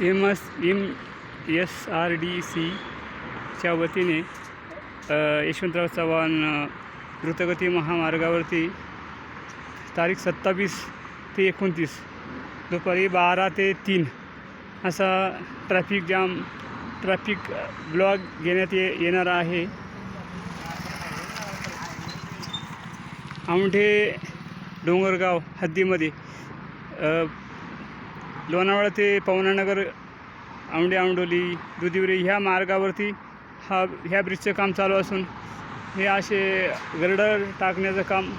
M S M S R D सीच्या वतीने यशवंतराव चव्हाण द्रुतगती महामार्गावरती तारीख सत्तावीस ते एकोणतीस दुपारी बारा ते तीन असा ट्रॅफिक जाम ट्रॅफिक ब्लॉक घेण्यात ये येणार आहे. औंढे डोंगरगाव हद्दीमध्ये लोणावळा ते पवनानगर औंढे औंडोली दुधिवरी ह्या मार्गावरती हा ह्या ब्रिजचं काम चालू असून हे असे गर्डर टाकण्याचं काम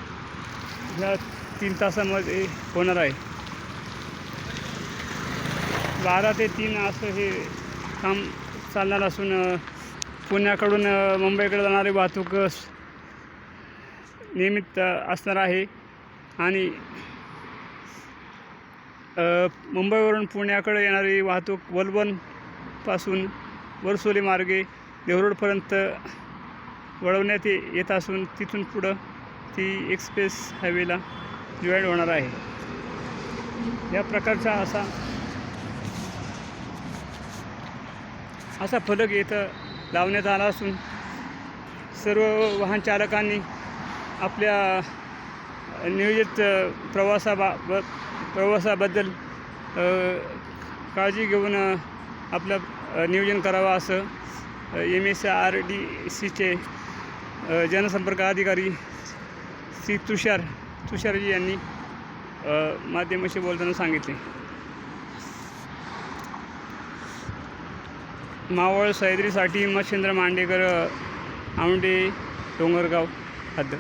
ह्या तीन तासामध्ये होणार आहे. बारा ते तीन असं हे काम चालणार असून पुण्याकडून मुंबईकडे जाणारी वाहतूक नियमित असणार आहे. आणि मुंबईवरून पुण्याकडे येणारी वाहतूक वलवनपासून वरसोली मार्गे देवरोडपर्यंत वळवण्यात येत असून तिथून पुढं ती एक्सप्रेस हायवेला डिवाईड होणार आहे. या प्रकारचा असा असा फलक इथं लावण्यात आला असून सर्व वाहन चालकांनी आपल्या नियोजित प्रवासाबाबत प्रवासाबा प्रवासाबद्दल काळजी घेऊन आपलं नियोजन करावं असं एम एस आर डी सीचे जनसंपर्क अधिकारी श्री तुषार तुषारजी यांनी माध्यमाशी बोलताना सांगितले. मावळ सह्याद्रीसाठी मच्छिंद्र मांडेकर अ, डोंगरगाव हद्द.